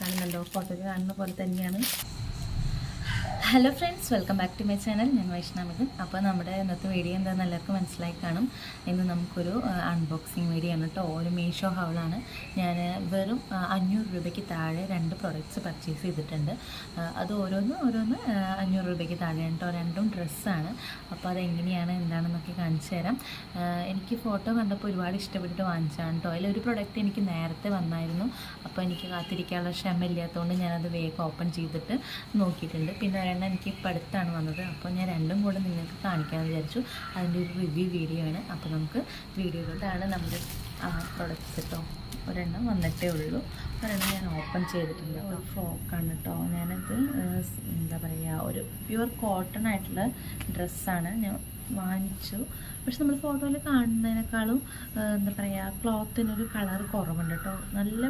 കാണുന്നുണ്ടോ ഫോട്ടോയിൽ കാണുന്ന പോലെ തന്നെയാണ്. Hello friends welcome back to my channel ഞാൻ വൈഷ്ണവിത് അപ്പോൾ നമ്മുടെ ഇന്നത്തെ വീഡിയോ എന്താണെന്ന് എല്ലാവർക്കും മനസ്സിലായി കാണും. ഇന്ന് നമുക്കൊരു അൺബോക്സിങ് വീഡിയോ ആണ് കേട്ടോ ഒരു മീഷോ ഹൗളാണ് ഞാൻ വെറും അഞ്ഞൂറ് രൂപയ്ക്ക് താഴെ രണ്ട് പ്രൊഡക്ട്സ് പർച്ചേസ് ചെയ്തിട്ടുണ്ട്. അത് ഓരോന്ന് ഓരോന്ന് അഞ്ഞൂറ് രൂപയ്ക്ക് താഴെയാണ് കേട്ടോ രണ്ടും ഡ്രസ്സാണ് അപ്പോൾ അതെങ്ങനെയാണ് എന്താണെന്നൊക്കെ കാണിച്ചു തരാം. എനിക്ക് ഫോട്ടോ കണ്ടപ്പോൾ ഒരുപാട് ഇഷ്ടപ്പെട്ടിട്ട് വാങ്ങിച്ചതാണ് കേട്ടോ അതിലൊരു പ്രൊഡക്റ്റ് എനിക്ക് നേരത്തെ വന്നായിരുന്നു. അപ്പോൾ എനിക്ക് കാത്തിരിക്കാനുള്ള ക്ഷമ ഇല്ലാത്തതുകൊണ്ട് ഞാനത് വേഗം ഓപ്പൺ ചെയ്തിട്ട് നോക്കിയിട്ടുണ്ട്. പിന്നെ ഒരെണ്ണം എനിക്ക് ഇപ്പം അടുത്താണ് വന്നത്. അപ്പോൾ ഞാൻ രണ്ടും കൂടെ നിങ്ങൾക്ക് കാണിക്കാമെന്ന് വിചാരിച്ചു. അതിന്റെ ഒരു റിവ്യൂ വീഡിയോ ആണ്. അപ്പോൾ നമുക്ക് വീഡിയോയിലോട്ടാണ് നമ്മുടെ പ്രൊഡക്റ്റ്സ് കേട്ടോ ഒരെണ്ണം വന്നിട്ടേ ഉള്ളൂ. ഒരെണ്ണം ഞാൻ ഓപ്പൺ ചെയ്തിട്ടുണ്ട്. ഒരു ഫ്രോക്കാണ് കേട്ടോ ഞാനത് എന്താ പറയുക ഒരു പ്യുവർ കോട്ടൺ ആയിട്ടുള്ള ഡ്രസ്സാണ് ഞാൻ വാങ്ങിച്ചു പക്ഷെ നമ്മൾ ഫോട്ടോയിൽ കാണുന്നതിനേക്കാളും എന്താ പറയുക ക്ലോത്തിനൊരു കളർ കുറവുണ്ട് കേട്ടോ നല്ല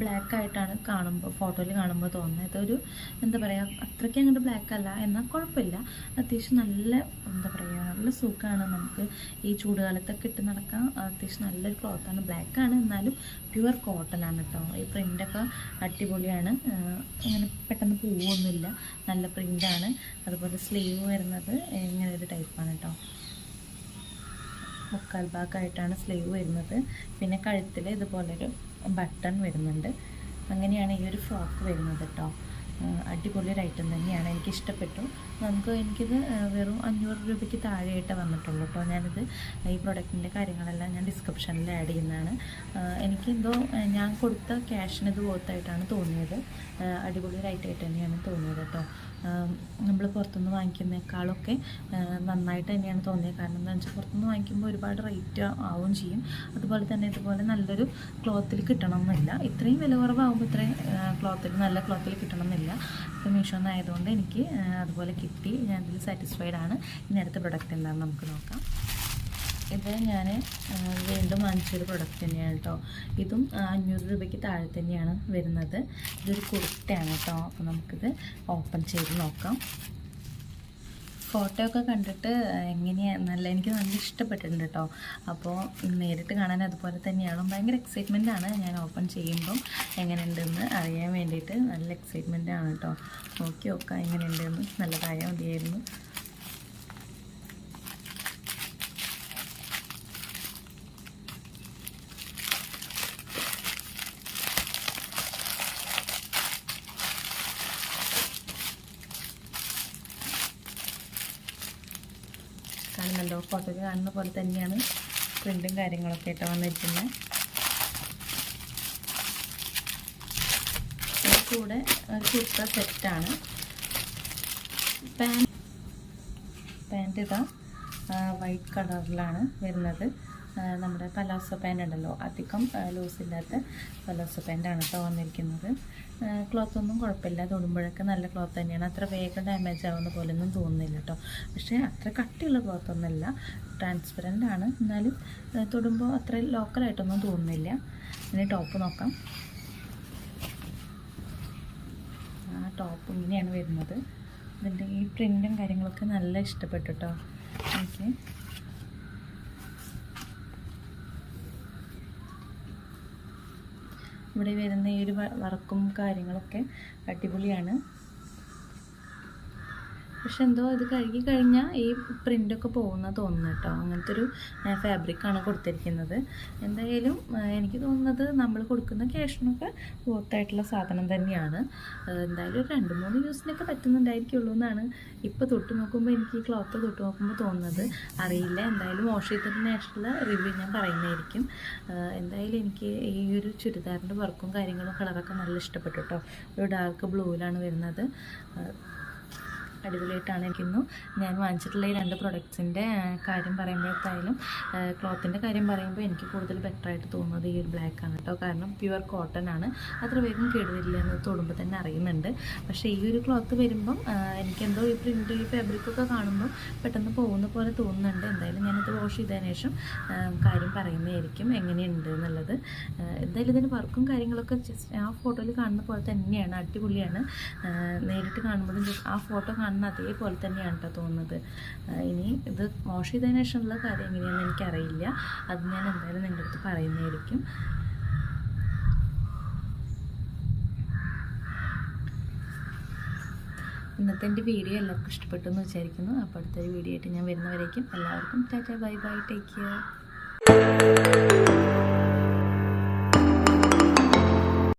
ബ്ലാക്ക് ആയിട്ടാണ് കാണുമ്പോൾ ഫോട്ടോയിൽ കാണുമ്പോൾ തോന്നുന്നത് ഒരു എന്താ പറയുക അത്രയ്ക്ക് അങ്ങോട്ട് ബ്ലാക്ക് അല്ല. എന്നാൽ കുഴപ്പമില്ല അത്യാവശ്യം നല്ല എന്താ പറയുക നല്ല സുഖമാണ് നമുക്ക് ഈ ചൂടുകാലത്തൊക്കെ ഇട്ട് നടക്കാൻ. അത്യാവശ്യം നല്ലൊരു ക്ലോത്താണ് ബ്ലാക്ക് ആണ്. എന്നാലും പ്യുവർ കോട്ടൺ ആണ് കേട്ടോ ഈ പ്രിന്റൊക്കെ അടിപൊളിയാണ്. അങ്ങനെ പെട്ടെന്ന് പോവൊന്നുമില്ല. നല്ല പ്രിന്റാണ് അതുപോലെ സ്ലീവ് വരുന്നത് ഇങ്ങനെ ഒരു ടൈപ്പാണ് കേട്ടോ മുക്കാൽ ഭാഗമായിട്ടാണ് സ്ലീവ് വരുന്നത്. പിന്നെ കഴുത്തിൽ ഇതുപോലൊരു ബട്ടൺ വരുന്നുണ്ട്. അങ്ങനെയാണ് ഈ ഒരു ഫ്രോക്ക് വരുന്നത് കേട്ടോ അടിപൊളി ഒരു ഐറ്റം തന്നെയാണ്. എനിക്ക് ഇഷ്ടപ്പെട്ടു നമുക്ക് എനിക്കിത് വെറും അഞ്ഞൂറ് രൂപയ്ക്ക് താഴെയായിട്ട് വന്നിട്ടുള്ളൂ കേട്ടോ ഞാനിത് ഈ പ്രൊഡക്റ്റിന്റെ കാര്യങ്ങളെല്ലാം ഞാൻ ഡിസ്ക്രിപ്ഷനിൽ ആഡ് ചെയ്യുന്നതാണ്. എനിക്ക് എനിക്കെന്തോ ഞാൻ കൊടുത്ത ക്യാഷിന് ഇത് പോത്തായിട്ടാണ് തോന്നിയത്. അടിപൊളി ഒരു ഐറ്റം ആയിട്ട് തന്നെയാണ് തോന്നിയത് കേട്ടോ നമ്മൾ പുറത്തുനിന്ന് വാങ്ങിക്കുന്നേക്കാളൊക്കെ നന്നായിട്ട് തന്നെയാണ് തോന്നിയത് കാരണം എന്താണെന്ന് വെച്ചാൽ പുറത്തുനിന്ന് വാങ്ങിക്കുമ്പോൾ ഒരുപാട് റേറ്റ് ആവുകയും ചെയ്യും. അതുപോലെ തന്നെ ഇതുപോലെ നല്ലൊരു ക്ലോത്തിൽ കിട്ടണമെന്നില്ല ഇത്രയും വില കുറവാകുമ്പോൾ ഇത്രയും ക്ലോത്തിൽ നല്ല ക്ലോത്തിൽ കിട്ടണമെന്നില്ല ഇപ്പം മീഷോ ആയതുകൊണ്ട് എനിക്ക് അതുപോലെ കിട്ടി. ഞാൻ ഇതിൽ സാറ്റിസ്ഫൈഡ് ആണ്. ഇനി അടുത്ത പ്രൊഡക്റ്റ് എന്താണെന്ന് നമുക്ക് നോക്കാം. ഇത് ഞാൻ വീണ്ടും വാങ്ങിച്ചൊരു പ്രൊഡക്റ്റ് തന്നെയാണ് കേട്ടോ ഇതും അഞ്ഞൂറ് രൂപയ്ക്ക് താഴെ തന്നെയാണ് വരുന്നത്. ഇതൊരു കുർത്തയാണ് കേട്ടോ അപ്പോൾ നമുക്കിത് ഓപ്പൺ ചെയ്ത് നോക്കാം. ഫോട്ടോ ഒക്കെ കണ്ടിട്ട് എങ്ങനെയാണ് നല്ല എനിക്ക് നല്ല ഇഷ്ടപ്പെട്ടിട്ടുണ്ട് കേട്ടോ അപ്പോൾ നേരിട്ട് കാണാൻ അതുപോലെ തന്നെയാണ് ഭയങ്കര എക്സൈറ്റ്മെന്റ് ആണ് ഞാൻ ഓപ്പൺ ചെയ്യുമ്പം. എങ്ങനെയുണ്ടെന്ന് അറിയാൻ വേണ്ടിയിട്ട് നല്ല എക്സൈറ്റ്മെന്റ് ആണ് കേട്ടോ നോക്കി നോക്കാം എങ്ങനെയുണ്ടെന്ന്. നല്ലതായാൽ മതിയായിരുന്നു. ഫോട്ടോയിൽ കാണുന്ന പോലെ തന്നെയാണ് പ്രിന്റും കാര്യങ്ങളൊക്കെ ആയിട്ട് വന്നിരിക്കുന്നത് കൂടെ കുർത്ത സെറ്റാണ് പാൻ പാന്റ് ഇതാ വൈറ്റ് കളറിലാണ് വരുന്നത്. നമ്മുടെ പലാസോ പാന്റ് ഉണ്ടല്ലോ അധികം ലൂസ് ഇല്ലാത്ത പലാസോ പാന്റാണ് കേട്ടോ വന്നിരിക്കുന്നത്. ക്ലോത്ത് ഒന്നും കുഴപ്പമില്ല. തൊടുമ്പോഴൊക്കെ നല്ല ക്ലോത്ത് തന്നെയാണ്. അത്ര വേഗം ഡാമേജ് ആവുന്ന പോലെയൊന്നും തോന്നുന്നില്ല കേട്ടോ പക്ഷേ അത്ര കട്ടിയുള്ള ക്ലോത്ത് ഒന്നുമല്ല ട്രാൻസ്പെറന്റ് ആണ്. എന്നാലും തൊടുമ്പോൾ അത്ര ലോക്കലായിട്ടൊന്നും തോന്നുന്നില്ല. ഇനി ടോപ്പ് നോക്കാം. ആ ടോപ്പ് ഇങ്ങനെയാണ് വരുന്നത്. ഇതിന്റെ ഈ പ്രിന്റും കാര്യങ്ങളൊക്കെ നല്ല ഇഷ്ടപ്പെട്ടു കേട്ടോ എനിക്ക് ഇവിടെ വരുന്ന ഈ ഒരു വർക്കും കാര്യങ്ങളൊക്കെ അടിപൊളിയാണ്. പക്ഷെ എന്തോ ഇത് കഴുകി കഴിഞ്ഞാൽ ഈ പ്രിന്റൊക്കെ പോകുന്ന തോന്നുന്നു കേട്ടോ അങ്ങനത്തെ ഒരു ഫാബ്രിക്കാണ് കൊടുത്തിരിക്കുന്നത്. എന്തായാലും എനിക്ക് തോന്നുന്നത് നമ്മൾ കൊടുക്കുന്ന ക്യാഷിനൊക്കെ വർത്തായിട്ടുള്ള സാധനം തന്നെയാണ്. എന്തായാലും ഒരു രണ്ട് മൂന്ന് യൂസിനൊക്കെ പറ്റുന്നുണ്ടായിരിക്കുള്ളൂ എന്നാണ് ഇപ്പോൾ തൊട്ട് നോക്കുമ്പോൾ എനിക്ക് ഈ ക്ലോത്ത് തൊട്ട് നോക്കുമ്പോൾ തോന്നുന്നത്. അറിയില്ല എന്തായാലും ശേഷമുള്ള റിവ്യൂ ഞാൻ പറയുന്നതായിരിക്കും. എന്തായാലും എനിക്ക് ഈ ഒരു ചുരിദാറിന്റെ വർക്കും കാര്യങ്ങളും കളറൊക്കെ നല്ല ഇഷ്ടപ്പെട്ടു കേട്ടോ ഒരു ഡാർക്ക് ബ്ലൂവിലാണ് വരുന്നത്. അടിപൊളിയായിട്ടാണ് എനിക്കിന്നു ഞാൻ വാങ്ങിച്ചിട്ടുള്ള ഈ രണ്ട് പ്രൊഡക്ട്സിന്റെ കാര്യം പറയുമ്പോഴത്തായാലും ക്ലോത്തിന്റെ കാര്യം പറയുമ്പോൾ എനിക്ക് കൂടുതൽ ബെറ്റർ ആയിട്ട് തോന്നുന്നത് ഈ ഒരു ബ്ലാക്ക് ആണ് കേട്ടോ കാരണം പ്യുവർ കോട്ടൺ ആണ്. അത്ര വേഗം കേടുവരില്ല എന്ന് തൊടുമ്പോൾ തന്നെ അറിയുന്നുണ്ട്. പക്ഷേ ഈ ഒരു ക്ലോത്ത് വരുമ്പം എനിക്ക് എനിക്കെന്തോ ഈ പ്രിന്റ് ഈ ഫാബ്രിക്കൊക്കെ കാണുമ്പോൾ പെട്ടെന്ന് പോകുന്ന പോലെ തോന്നുന്നുണ്ട്. എന്തായാലും ഞാനത് വാഷ് ചെയ്തതിന് ശേഷം കാര്യം പറയുന്നതായിരിക്കും എങ്ങനെയുണ്ട് എന്നുള്ളത്. എന്തായാലും ഇതിന് വർക്കും കാര്യങ്ങളൊക്കെ ജസ്റ്റ് ആ ഫോട്ടോയിൽ കാണുന്ന പോലെ തന്നെയാണ്. അടിപൊളിയാണ്. നേരിട്ട് കാണുമ്പോഴും ആ ഫോട്ടോ കാണുന്ന അതേപോലെ തന്നെയാണ് കേട്ടോ തോന്നുന്നത്. ഇനി ഇത് വാഷ് ചെയ്തതിന് ശേഷമുള്ള കാര്യം എങ്ങനെയാണെന്ന് എനിക്കറിയില്ല. അത് ഞാൻ എന്തായാലും നിങ്ങളുടെ അടുത്ത് പറയുന്നതായിരിക്കും. ഇന്നത്തെ എന്റെ വീഡിയോ എല്ലാവർക്കും ഇഷ്ടപ്പെട്ടു എന്ന് വിചാരിക്കുന്നു. അപ്പോൾ അടുത്തൊരു വീഡിയോ ആയിട്ട് ഞാൻ വരുന്നവരേക്കും എല്ലാവർക്കും tata bye bye take care.